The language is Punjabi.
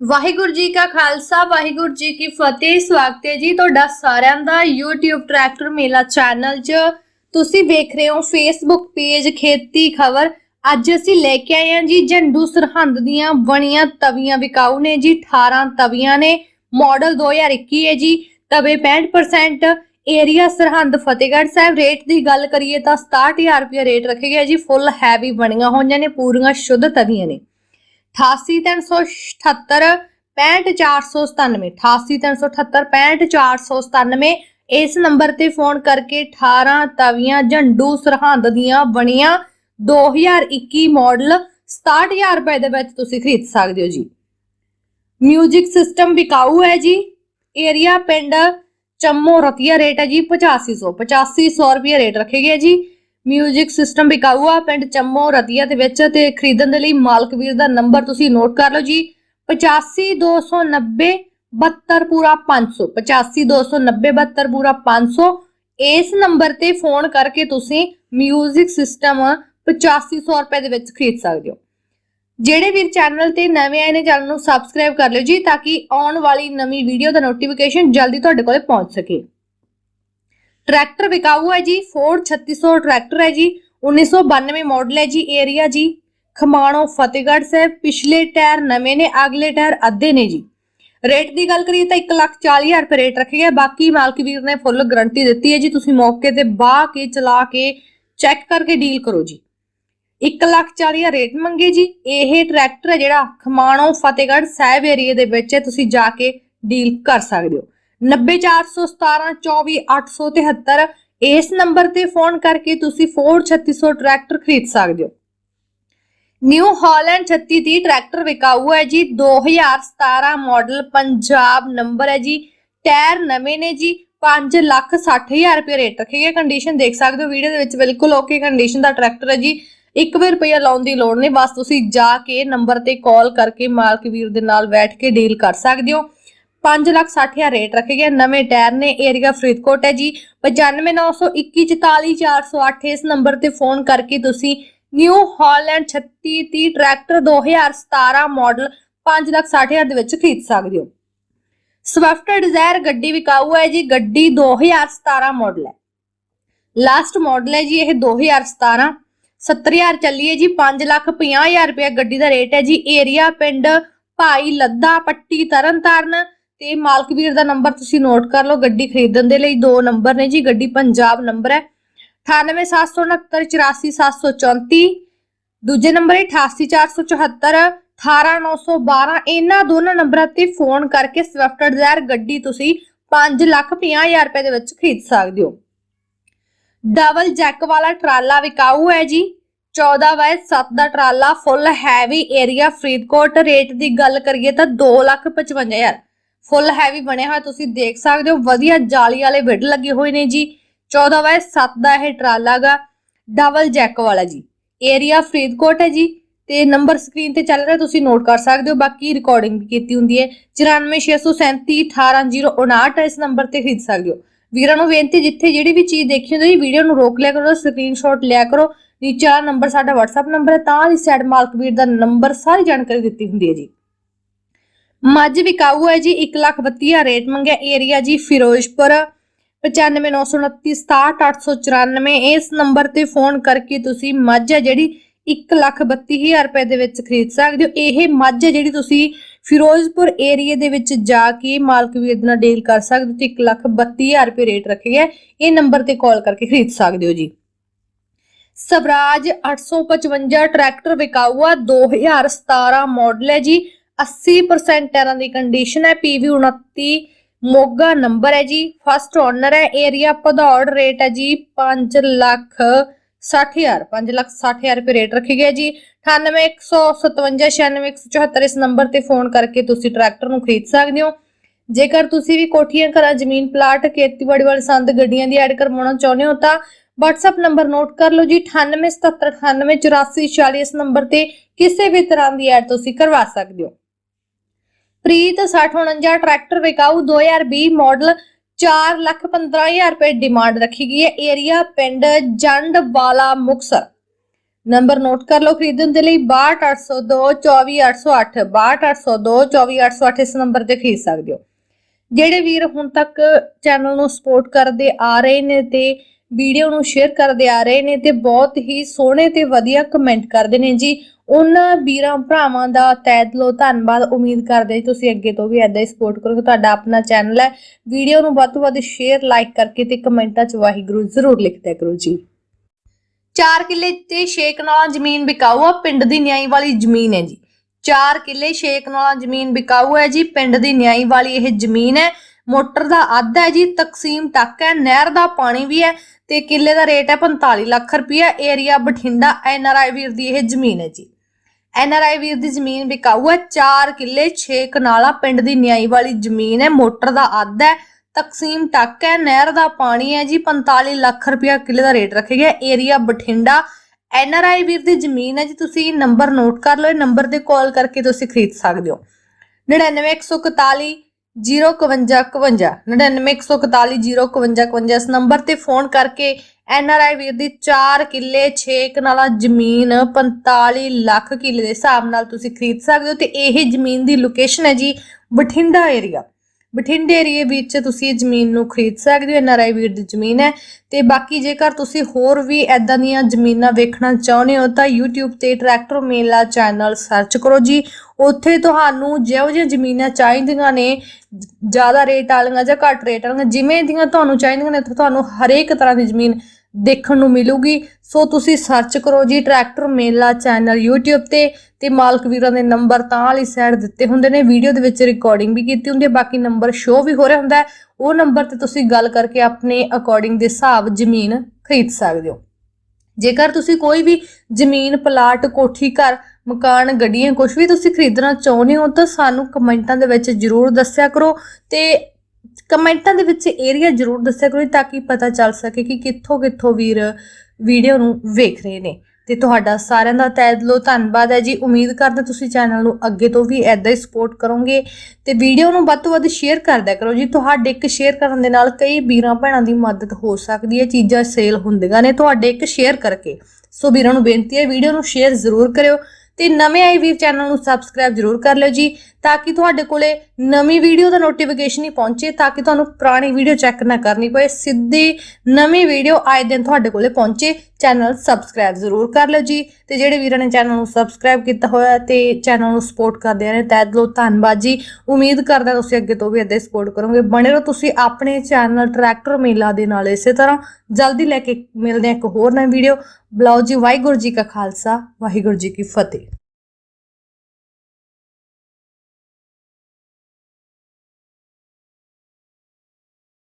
ਵਾਹਿਗੁਰੂ ਜੀ ਕਾ ਖਾਲਸਾ, ਵਾਹਿਗੁਰੂ ਜੀ ਕੀ ਫਤਿਹ। ਸਵਾਗਤ ਹੈ ਜੀ ਤੁਹਾਡਾ ਸਾਰਿਆਂ ਦਾ YouTube ਟਰੈਕਟਰ ਮੇਲਾ ਚੈਨਲ 'ਚ। ਤੁਸੀਂ ਵੇਖ ਰਹੇ ਹੋ Facebook ਪੇਜ ਖੇਤੀ ਖਬਰ। ਅੱਜ ਅਸੀਂ ਲੈ ਕੇ ਆਏ ਹਾਂ ਜੀ ਜੰਡੂ ਸਰਹੰਦ ਦੀਆਂ ਬਣੀਆਂ ਤਵੀਆਂ। ਵਿਕਾਊ ਨੇ ਜੀ 18 ਤਵੀਆਂ ਨੇ। ਮਾਡਲ 2021 ਹੈ ਜੀ। ਤਵੇ 65% ਏਰੀਆ ਸਰਹੰਦ ਫਤਿਹਗੜ੍ਹ ਸਾਹਿਬ। ਰੇਟ ਦੀ ਗੱਲ ਕਰੀਏ ਤਾਂ 67000 ਰੁਪਏ ਰੇਟ ਰੱਖੇ ਗਿਆ ਜੀ। ਫੁੱਲ ਹੈਵੀ ਬਣੀਆਂ ਹੋਈਆਂ ਨੇ, ਪੂਰੀਆਂ ਸ਼ੁੱਧ ਤਵੀਆਂ ਨੇ। 8837 65497 8837 65497 ਇਸ ਨੰਬਰ ਤੇ ਫੋਨ ਕਰਕੇ 18 ਤਵੀਆਂ ਝੰਡੂ ਸਰਹੰਦ ਦੀਆਂ ਬਣੀਆਂ 2021 ਮਾਡਲ 67000 ਰੁਪਏ ਦੇ ਵਿੱਚ ਤੁਸੀਂ ਖਰੀਦ ਸਕਦੇ ਹੋ ਜੀ। ਮਿਊਜ਼ਿਕ ਸਿਸਟਮ ਵਿਕਾਊ ਹੈ ਜੀ। ਏਰੀਆ ਪਿੰਡ ਚੰਮੋ ਰਤੀਆ ਰੇਟ ਹੈ ਜੀ 8500 8500 ਰੁਪਏ ਰੇਟ ਰੱਖੇ ਗਏ ਜੀ। ਮਿਊਜ਼ਿਕ ਸਿਸਟਮ ਬਿਕਾਊਆ ਪਿੰਡ ਚੰਮੋ, ਰਤੀਆ ਦੇ ਵਿੱਚ ਤੇ ਖਰੀਦਣ ਦੇ ਲਈ ਮਾਲਕ ਵੀਰ ਦਾ ਨੰਬਰ ਤੁਸੀਂ ਨੋਟ ਕਰ ਲਓ ਜੀ। 85290 72 ਪੂਰਾ 500 85290 72 ਪੂਰਾ 500 ਇਸ ਨੰਬਰ ਤੇ ਫੋਨ ਕਰਕੇ ਤੁਸੀਂ ਮਿਊਜ਼ਿਕ ਸਿਸਟਮ 8500 ਰੁਪਏ ਦੇ ਵਿੱਚ ਖਰੀਦ ਸਕਦੇ ਹੋ। ਜਿਹੜੇ ਵੀਰ ਚੈਨਲ ਤੇ ਨਵੇਂ ਆਏ ਨੇ, ਚੈਨਲ ਨੂੰ ਸਬਸਕ੍ਰਾਈਬ ਕਰ ਲਿਓ ਜੀ, ਤਾਂ ਕਿ ਆਉਣ ਵਾਲੀ ਨਵੀਂ ਵੀਡੀਓ ਦਾ ਨੋਟੀਫਿਕੇਸ਼ਨ ਜਲਦੀ ਤੁਹਾਡੇ ਕੋਲੇ ਪਹੁੰਚ ਸਕੇ। ਟਰੈਕਟਰ ਵਿਕਾਊ ਹੈ ਜੀ ਫੋਰਡ 3600 ਟਰੈਕਟਰ ਹੈ ਜੀ 1992 ਮਾਡਲ ਹੈ ਜੀ ਏਰੀਆ ਜੀ। ਖਮਾਣੋ ਫਤਿਹਗੜ੍ਹ ਸਾਹਿਬ, ਪਿਛਲੇ ਟਾਇਰ ਨਵੇਂ ਨੇ, ਅਗਲੇ ਟਾਇਰ ਅੱਧੇ ਨੇ ਜੀ। ਰੇਟ ਦੀ ਗੱਲ ਕਰੀਏ ਤਾਂ 140000 ਰੁਪਏ ਰੇਟ ਰੱਖੇ ਗਿਆ ਬਾਕੀ ਮਾਲਕ ਵੀਰ ਨੇ ਫੁੱਲ ਗਾਰੰਟੀ ਦਿੱਤੀ ਹੈ ਜੀ, ਤੁਸੀਂ ਮੌਕੇ ਤੇ ਬਾਹ ਕੇ, ਚਲਾ ਕੇ ਚੈੱਕ ਕਰਕੇ ਡੀਲ ਕਰੋ ਜੀ। 140000 ਰੇਟ ਮੰਗੇ ਜੀ। ਇਹ ਟਰੈਕਟਰ ਹੈ ਜਿਹੜਾ ਖਮਾਣੋ ਫਤਿਹਗੜ੍ਹ ਸਾਹਿਬ ਏਰੀਆ ਦੇ ਵਿੱਚ ਤੁਸੀਂ ਜਾ ਕੇ ਡੀਲ ਕਰ ਸਕਦੇ ਹੋ। 90417 ਇਸ ਨੰਬਰ ਤੇ ਫੋਨ ਕਰਕੇ ਤੁਸੀਂ ਫੋਰਡ 3600 ਟਰੈਕਟਰ ਖਰੀਦ ਸਕਦੇ ਹੋ। ਨਿਊ ਹਾਲੈਂਡ 3630 ਟਰੈਕਟਰ ਵਿਕਾਊ ਹੈ ਜੀ। 2017 ਮਾਡਲ ਪੰਜਾਬ ਨੰਬਰ ਹੈ ਜੀ। ਟਾਇਰ ਨਵੇਂ ਨੇ ਜੀ। 5 ਲੱਖ 60000 ਰੁਪਏ ਰੇਟ ਰੱਖੇ ਕੰਡੀਸ਼ਨ ਦੇਖ ਸਕਦੇ ਹੋ। ਵੀਡੀਓ ਦੇ ਵਿੱਚ ਬਿਲਕੁਲ ਓਕੇ ਕੰਡੀਸ਼ਨ ਦਾ ਟਰੈਕਟਰ ਹੈ ਜੀ। ਇੱਕ ਵੀ ਰੁਪਇਆ ਲਾਉਣ ਦੀ ਲੋੜ ਨਹੀਂ। ਬਸ ਤੁਸੀਂ ਜਾ ਕੇ ਨੰਬਰ ਤੇ ਕਾਲ ਕਰਕੇ ਮਾਲਕ ਵੀਰ ਦੇ ਨਾਲ ਬੈਠ ਕੇ ਡੀਲ ਕਰ ਸਕਦੇ ਹੋ। 5 ਲੱਖ 60000 ਰੇਟ ਰੱਖੇ ਗਏ ਨਵੇਂ ਟਾਇਰ ਨੇ ਏਰੀਆ ਫਰੀਦਕੋਟ ਹੈ ਜੀ। 9591144408 ਇਸ ਨੰਬਰ ਤੇ ਫੋਨ ਕਰਕੇ ਤੁਸੀਂ new Holland 3630 tractor 2017 model 5 lakh 60000 ਦੇ ਵਿੱਚ ਖਰੀਦ ਸਕਦੇ ਹੋ। ਸਵਿਫਟ ਡਿਜ਼ਾਇਰ ਗੱਡੀ ਵਿਕਾਊ ਹੈ ਜੀ। ਗੱਡੀ 2017 ਮਾਡਲ ਹੈ। ਲਾਸਟ ਮਾਡਲ ਹੈ ਜੀ ਇਹ 2017 70000 ਚੱਲੀ ਹੈ ਜੀ। 5 ਲੱਖ 50000 ਰੁਪਏ ਗੱਡੀ ਦਾ ਰੇਟ ਹੈ ਜੀ। ਏਰੀਆ ਪਿੰਡ ਭਾਈ ਲੱਦਾ ਪੱਟੀ ਤਰਨਤਾਰਨ। ਤੇ ਮਾਲਕ ਵੀਰ ਦਾ ਨੰਬਰ ਤੁਸੀਂ ਨੋਟ ਕਰ ਲਓ, ਗੱਡੀ ਖਰੀਦਣ ਦੇ ਲਈ ਦੋ ਨੰਬਰ ਨੇ ਜੀ, ਗੱਡੀ ਪੰਜਾਬ ਨੰਬਰ ਹੈ। 9876984734 ਦੂਜੇ ਨੰਬਰ ਹੈ 88474 18912 ਇਹਨਾਂ ਦੋਨਾਂ ਨੰਬਰਾਂ ਤੇ ਫੋਨ ਕਰਕੇ ਸਵਿਫਟ ਡਿਜ਼ਾਇਰ ਗੱਡੀ ਤੁਸੀਂ 5 ਲੱਖ 50000 ਰੁਪਏ ਦੇ ਵਿੱਚ ਖਰੀਦ ਸਕਦੇ ਹੋ। ਡਬਲ ਜੈਕ ਵਾਲਾ ਟਰਾਲਾ ਵਿਕਾਊ ਹੈ ਜੀ। 14 ਬਾਏ 7 ਦਾ ਟਰਾਲਾ full heavy area Faridkot rate ਦੀ ਗੱਲ ਕਰੀਏ ਤਾਂ 255000 ਫੁੱਲ ਹੈਵੀ ਬਣਿਆ ਹੋਇਆ ਤੁਸੀਂ ਦੇਖ ਸਕਦੇ ਹੋ, ਵਧੀਆ ਜਾਲੀ ਵਾਲੇ ਬਿੱਡ ਲੱਗੇ ਹੋਏ ਨੇ ਜੀ। 14 ਬਾਏ 7 ਦਾ ਇਹ ਟਰਾਲਾ ਗਾ, ਡਬਲ ਜੈਕ ਵਾਲਾ ਜੀ। ਏਰੀਆ ਫਰੀਦਕੋਟ ਹੈ ਜੀ, ਤੇ ਨੰਬਰ ਸਕਰੀਨ ਤੇ ਚੱਲ ਰਿਹਾ, ਤੁਸੀਂ ਨੋਟ ਕਰ ਸਕਦੇ ਹੋ, ਬਾਕੀ ਰਿਕਾਰਡਿੰਗ ਵੀ ਕੀਤੀ ਹੁੰਦੀ ਹੈ। 94637 18059 ਇਸ ਨੰਬਰ ਤੇ ਖਰੀਦ ਸਕਦੇ ਹੋ। ਵੀਰਾਂ ਨੂੰ ਬੇਨਤੀ, ਜਿੱਥੇ ਜਿਹੜੀ ਵੀ ਚੀਜ਼ ਦੇਖੀ ਹੁੰਦੀ ਹੈ, ਵੀਡੀਓ ਨੂੰ ਰੋਕ ਲਿਆ ਕਰੋ ਸਕਰੀਨਸ਼ਾਟ ਲਿਆ ਕਰੋ। ਨੀਚੇ ਨੰਬਰ ਸਾਡਾ WhatsApp ਨੰਬਰ ਹੈ, ਤਾਂ ਦੀ ਸਾਈਡ ਮਾਲਕ ਵੀਰ ਦਾ ਨੰਬਰ ਸਾਰੀ ਜਾਣਕਾਰੀ ਦਿੱਤੀ ਹੁੰਦੀ ਹੈ ਜੀ। ਮੱਝ ਵਿਕਾਊ ਹੈ ਜੀ 132000 ਰੇਟ ਮੰਗਿਆ ਏਰੀਆ ਜੀ, ਫਿਰੋਜ਼ਪੁਰ। 9599367894 ਇਸ ਨੰਬਰ ਤੇ ਫੋਨ ਕਰਕੇ ਤੁਸੀਂ ਮੱਝ ਹੈ ਜਿਹੜੀ 132000 ਰੁਪਏ ਦੇ ਵਿੱਚ ਖਰੀਦ ਸਕਦੇ ਹੋ। ਇਹ ਮੱਝ ਹੈ ਜਿਹੜੀ ਤੁਸੀਂ ਫਿਰੋਜ਼ਪੁਰ ਏਰੀਆ ਦੇ ਵਿੱਚ ਜਾ ਕੇ ਮਾਲਕ ਵੀਰ ਦੇ ਨਾਲ ਡੀਲ ਕਰ ਸਕਦੇ ਹੋ ਤੇ 132000 ਰੁਪਏ ਰੇਟ ਰੱਖੇ ਇਹ ਨੰਬਰ ਤੇ ਕਾਲ ਕਰਕੇ ਖਰੀਦ ਸਕਦੇ ਹੋ ਜੀ। ਸਵਰਾਜ 855 ਟਰੈਕਟਰ ਵਿਕਾਊ ਆ 2017 ਮਾਡਲ ਹੈ ਜੀ। 80% ਟਾਇਰਾਂ ਦੀ ਕੰਡੀਸ਼ਨ ਹੈ PV 29 ਮੋਗਾ ਨੰਬਰ ਹੈ ਜੀ ਫਸਟ ਓਨਰ ਹੈ ਏਰੀਆ ਭਦੌੜ ਰੇਟ ਹੈ ਜੀ 5 ਲੱਖ 60000 5 ਲੱਖ 60000 ਰੁਪਏ ਰੇਟ ਰੱਖੀ ਗਿਆ ਜੀ। 9815596174 ਇਸ ਨੰਬਰ ਤੇ ਫੋਨ ਕਰਕੇ ਤੁਸੀਂ ਟਰੈਕਟਰ ਨੂੰ ਖਰੀਦ ਸਕਦੇ ਹੋ। ਜੇਕਰ ਤੁਸੀਂ ਵੀ ਕੋਠੀਆਂ, ਘਰਾਂ, ਜ਼ਮੀਨ ਪਲਾਟ ਖੇਤੀਬਾੜੀ ਵਾਲੇ ਸੰਦ, ਗੱਡੀਆਂ ਦੀ ਐਡ ਕਰਵਾਉਣਾ ਚਾਹੁੰਦੇ ਹੋ ਤਾਂ WhatsApp ਨੰਬਰ ਨੋਟ ਕਰ ਲਓ ਜੀ 9877988440 ਇਸ ਨੰਬਰ ਤੇ ਕਿਸੇ ਵੀ ਤਰ੍ਹਾਂ ਦੀ ਐਡ ਤੁਸੀਂ ਕਰਵਾ ਸਕਦੇ ਹੋ। ਪ੍ਰੀਤ 6049 ਟਰੈਕਟਰ ਵਿਕਾਊ 2020 ਮਾਡਲ 4 ਲੱਖ 15000 ਰੁਪਏ ਡਿਮਾਂਡ ਰੱਖੀ ਗਈ ਹੈ। ਏਰੀਆ ਪਿੰਡ ਜੰਡ ਵਾਲਾ ਮੁਕਸਰ ਨੰਬਰ ਨੋਟ ਕਰ ਲਓ, ਖਰੀਦਣ ਦੇ ਲਈ 62802 24808 62802 24808 ਇਸ ਨੰਬਰ ਤੇ ਖਰੀਦ ਸਕਦੇ ਹੋ। ਜਿਹੜੇ ਵੀਰ ਹੁਣ ਤੱਕ ਚੈਨਲ ਨੂੰ ਸਪੋਰਟ ਕਰਦੇ ਆ ਰਹੇ ਨੇ ਤੇ ਵੀਡੀਓ ਨੂੰ ਸ਼ੇਅਰ ਕਰਦੇ ਆ ਰਹੇ ਨੇ ਤੇ ਬਹੁਤ ਹੀ ਸੋਹਣੇ ਤੇ ਵਧੀਆ ਕਮੈਂਟ ਕਰਦੇ ਨੇ ਜੀ। ਉਹਨਾਂ ਵੀਰਾਂ ਭਰਾਵਾਂ ਦਾ ਤਹਿ ਦਿਲੋਂ ਧੰਨਵਾਦ। ਉਮੀਦ ਕਰਦੇ ਤੁਸੀਂ ਅੱਗੇ ਤੋਂ ਵੀ ਐਦਾਂ ਹੀ ਸਪੋਰਟ ਕਰੋਗੇ। ਤੁਹਾਡਾ ਆਪਣਾ ਚੈਨਲ ਹੈ। ਵੀਡੀਓ ਨੂੰ ਵੱਧ ਤੋਂ ਵੱਧ ਸ਼ੇਅਰ ਲਾਈਕ ਕਰਕੇ ਤੇ ਕਮੈਂਟਾਂ 'ਚ ਵਾਹਿਗੁਰੂ ਜ਼ਰੂਰ ਲਿਖਦਿਆ ਕਰੋ ਜੀ। 4 ਕਿੱਲੇ ਤੇ ਛੇਕ ਕਨਾਲਾਂ ਜ਼ਮੀਨ ਵਿਕਾਊ ਆ। ਪਿੰਡ ਦੀ ਨਿਆਈ ਵਾਲੀ ਜ਼ਮੀਨ ਹੈ ਜੀ। 4 ਕਿੱਲੇ ਛੇਕ ਨਾਲਾਂ ਜ਼ਮੀਨ ਵਿਕਾਊ ਹੈ ਜੀ। ਪਿੰਡ ਦੀ ਨਿਆਈ ਵਾਲੀ ਇਹ ਜ਼ਮੀਨ ਹੈ। ਮੋਟਰ ਦਾ ਅੱਧ ਹੈ ਜੀ। ਤਕਸੀਮ ਤੱਕ ਹੈ। ਨਹਿਰ ਦਾ ਪਾਣੀ ਵੀ ਹੈ। ਤੇ ਕਿੱਲੇ ਦਾ ਰੇਟ ਹੈ 45 ਲੱਖ ਰੁਪਇਆ ਏਰੀਆ ਬਠਿੰਡਾ ਐਨਆਰਆਈ ਵੀਰ ਦੀ ਇਹ ਜ਼ਮੀਨ ਹੈ ਜੀ। ਐਨਆਰਆਈ ਵੀਰ ਦੀ ਜ਼ਮੀਨ ਵਿਕਾਊ ਹੈ। 4 ਕਿੱਲੇ 6 ਕਨਾਲਾ ਪਿੰਡ ਦੀ ਨਿਆਈ ਵਾਲੀ ਜ਼ਮੀਨ ਹੈ। ਮੋਟਰ ਦਾ ਅੱਧ ਹੈ। ਤਕਸੀਮ ਟੱਕ ਹੈ। ਨਹਿਰ ਦਾ ਪਾਣੀ ਹੈ ਜੀ। 45 ਲੱਖ ਰੁਪਇਆ ਕਿੱਲੇ ਦਾ ਰੇਟ ਰੱਖਿਆ ਗਿਆ। ਏਰੀਆ ਬਠਿੰਡਾ ਐਨਆਰਆਈ ਵੀਰ ਦੀ ਜ਼ਮੀਨ ਹੈ ਜੀ। ਤੁਸੀਂ ਨੰਬਰ ਨੋਟ ਕਰ ਲਓ। ਇਹ ਨੰਬਰ ਤੇ ਕਾਲ ਕਰਕੇ ਤੁਸੀਂ ਖਰੀਦ ਸਕਦੇ ਹੋ। 99141 05151 99141 ਇਸ ਨੰਬਰ ਤੇ ਫੋਨ ਕਰਕੇ ਐੱਨ ਆਰ ਆਈ ਵੀਰ ਦੀ 4 ਕਿੱਲੇ 6 ਕਨਾਲਾ ਜ਼ਮੀਨ 45 ਲੱਖ ਕਿੱਲੇ ਦੇ ਹਿਸਾਬ ਨਾਲ ਤੁਸੀਂ ਖਰੀਦ ਸਕਦੇ ਹੋ ਤੇ ਇਹ ਜ਼ਮੀਨ ਦੀ ਲੋਕੇਸ਼ਨ ਹੈ ਜੀ ਬਠਿੰਡਾ ਏਰੀਆ ਬਠਿੰਡੇ ਏਰੀਏ ਵਿੱਚ ਤੁਸੀਂ ਇਹ ਜ਼ਮੀਨ ਨੂੰ ਖਰੀਦ ਸਕਦੇ ਹੋ, ਐੱਨ ਆਰ ਆਈ ਵੀਰ ਦੀ ਜ਼ਮੀਨ ਹੈ। ਤੇ ਬਾਕੀ ਜੇਕਰ ਤੁਸੀਂ ਹੋਰ ਵੀ ਐਦਾਂ ਦੀਆਂ ਜ਼ਮੀਨਾਂ ਵੇਖਣਾ ਚਾਹੁੰਦੇ ਹੋ ਤਾਂ YouTube ਤੇ ਟਰੈਕਟਰ ਮੇਲਾ ਚੈਨਲ ਸਰਚ ਕਰੋ ਜੀ। ਉੱਥੇ ਤੁਹਾਨੂੰ ਜਿਹੋ ਜਿਹੀਆਂ ਜ਼ਮੀਨਾਂ ਚਾਹੀਦੀਆਂ ਨੇ, ਜ਼ਿਆਦਾ ਰੇਟ ਵਾਲੀਆਂ ਜਾਂ ਘੱਟ ਰੇਟ ਵਾਲੀਆਂ, ਜਿਵੇਂ ਦੀਆਂ ਤੁਹਾਨੂੰ ਚਾਹੀਦੀਆਂ ਨੇ, ਉੱਥੇ ਤੁਹਾਨੂੰ ਹਰੇਕ ਤਰ੍ਹਾਂ ਦੀ ਜ਼ਮੀਨ ਦੇਖਣ ਨੂੰ ਮਿਲੂਗੀ। ਸੋ ਤੁਸੀਂ ਸਰਚ ਕਰੋ ਜੀ ਟਰੈਕਟਰ ਮੇਲਾ ਚੈਨਲ YouTube ਤੇ ਤੇ ਮਾਲਕ ਵੀਰਾਂ ਦੇ ਨੰਬਰ ਤਾਂ ਵਾਲੀ ਸਾਈਡ ਦਿੱਤੇ ਹੁੰਦੇ ਨੇ। ਵੀਡੀਓ ਦੇ ਵਿੱਚ ਰਿਕਾਰਡਿੰਗ ਵੀ ਕੀਤੀ ਹੁੰਦੀ ਹੈ, ਬਾਕੀ ਨੰਬਰ ਸ਼ੋ ਵੀ ਹੋ ਰਿਹਾ ਹੁੰਦਾ ਉਹ ਨੰਬਰ ਤੇ ਤੁਸੀਂ ਗੱਲ ਕਰਕੇ ਆਪਣੇ ਅਕੋਰਡਿੰਗ ਦੇ ਹਿਸਾਬ ਜ਼ਮੀਨ ਖਰੀਦ ਸਕਦੇ ਹੋ। ਜੇਕਰ ਤੁਸੀਂ ਕੋਈ ਵੀ ਜ਼ਮੀਨ ਪਲਾਟ ਕੋਠੀ, ਘਰ ਮਕਾਨ, ਗੱਡੀਆਂ ਕੁਝ ਵੀ ਤੁਸੀਂ ਖਰੀਦਣਾ ਚਾਹੁੰਦੇ ਹੋ ਤਾਂ ਸਾਨੂੰ ਕਮੈਂਟਾਂ ਦੇ ਵਿੱਚ ਜਰੂਰ ਦੱਸਿਆ ਕਰੋ ਤੇ ਕਮੈਂਟਾਂ ਦੇ ਵਿੱਚ ਏਰੀਆ ਜਰੂਰ ਦੱਸਿਆ ਕਰੋ ਤਾਂ ਕਿ ਪਤਾ ਚੱਲ ਸਕੇ ਕਿ ਕਿੱਥੋਂ ਕਿੱਥੋਂ ਵੀਰ ਵੀਡੀਓ ਨੂੰ ਵੇਖ ਰਹੇ ਨੇ। ਤੇ ਤੁਹਾਡਾ ਸਾਰਿਆਂ ਦਾ ਤਹਿ ਦਿਲੋਂ ਧੰਨਵਾਦ ਹੈ ਜੀ। ਉਮੀਦ ਕਰਦੇ ਤੁਸੀਂ ਚੈਨਲ ਨੂੰ ਅੱਗੇ ਤੋਂ ਵੀ ਐਦਾਂ ਹੀ ਸਪੋਰਟ ਕਰੋਗੇ। ਤੇ ਵੀਡੀਓ ਨੂੰ ਵੱਧ ਤੋਂ ਵੱਧ ਸ਼ੇਅਰ ਕਰਦਿਆ ਕਰੋ ਜੀ। ਤੁਹਾਡੇ ਇੱਕ ਸ਼ੇਅਰ ਕਰਨ ਦੇ ਨਾਲ ਕਈ ਵੀਰਾਂ ਭੈਣਾਂ ਦੀ ਮਦਦ ਹੋ ਸਕਦੀ ਹੈ। ਚੀਜ਼ਾਂ ਸੇਲ ਹੁੰਦੀਆਂ ਨੇ। ਤੁਹਾਡੇ ਇੱਕ ਸ਼ੇਅਰ ਕਰਕੇ। ਸੋ ਵੀਰਾਂ ਨੂੰ ਬੇਨਤੀ ਹੈ ਵੀਡੀਓ ਨੂੰ ਸ਼ੇਅਰ ਜ਼ਰੂਰ ਕਰਿਓ। ਤੇ ਨਵੇਂ ਆਏ ਵੀਰ ਚੈਨਲ ਨੂੰ ਸਬਸਕ੍ਰਾਈਬ ਜ਼ਰੂਰ ਕਰ ਲਿਓ ਜੀ, ਤਾਂ ਕਿ ਤੁਹਾਡੇ ਕੋਲੇ ਨਵੀਂ ਵੀਡੀਓ ਦਾ ਨੋਟੀਫਿਕੇਸ਼ਨ ਹੀ ਪਹੁੰਚੇ, ਤਾਂ ਕਿ ਤੁਹਾਨੂੰ ਪੁਰਾਣੀ ਵੀਡੀਓ ਚੈੱਕ ਨਾ ਕਰਨੀ ਪਏ, ਸਿੱਧੀ ਨਵੀਂ ਵੀਡੀਓ ਆਏ ਦਿਨ ਤੁਹਾਡੇ ਕੋਲੇ ਪਹੁੰਚੇ ਚੈਨਲ ਸਬਸਕ੍ਰਾਈਬ ਜ਼ਰੂਰ ਕਰ ਲਿਓ ਜੀ। ਤੇ ਜਿਹੜੇ ਵੀਰਾਂ ਨੇ ਚੈਨਲ ਨੂੰ ਸਬਸਕ੍ਰਾਈਬ ਕੀਤਾ ਹੋਇਆ ਤੇ ਚੈਨਲ ਨੂੰ ਸਪੋਰਟ ਕਰਦੇ ਆ ਨੇ, ਤਹਿ ਦਿਲੋਂ ਧੰਨਵਾਦ ਜੀ। ਉਮੀਦ ਕਰਦਾ ਤੁਸੀਂ ਅੱਗੇ ਤੋਂ ਵੀ ਏਦਾਂ ਸਪੋਰਟ ਕਰੋਗੇ। ਬਣੇ ਰਹੋ ਤੁਸੀਂ ਆਪਣੇ ਚੈਨਲ ਟਰੈਕਟਰ ਮੇਲਾ ਦੇ ਨਾਲ ਇਸੇ ਤਰ੍ਹਾਂ। ਜਲਦੀ ਲੈ ਕੇ ਮਿਲਦੇ ਹਾਂ ਇੱਕ ਹੋਰ ਨਵੀਂ ਵੀਡੀਓ ਬਲਾਓ ਜੀ ਵਾਹਿਗੁਰੂ ਜੀ ਕਾ ਖਾਲਸਾ, ਵਾਹਿਗੁਰੂ ਜੀ ਕੀ ਫਤਿਹ।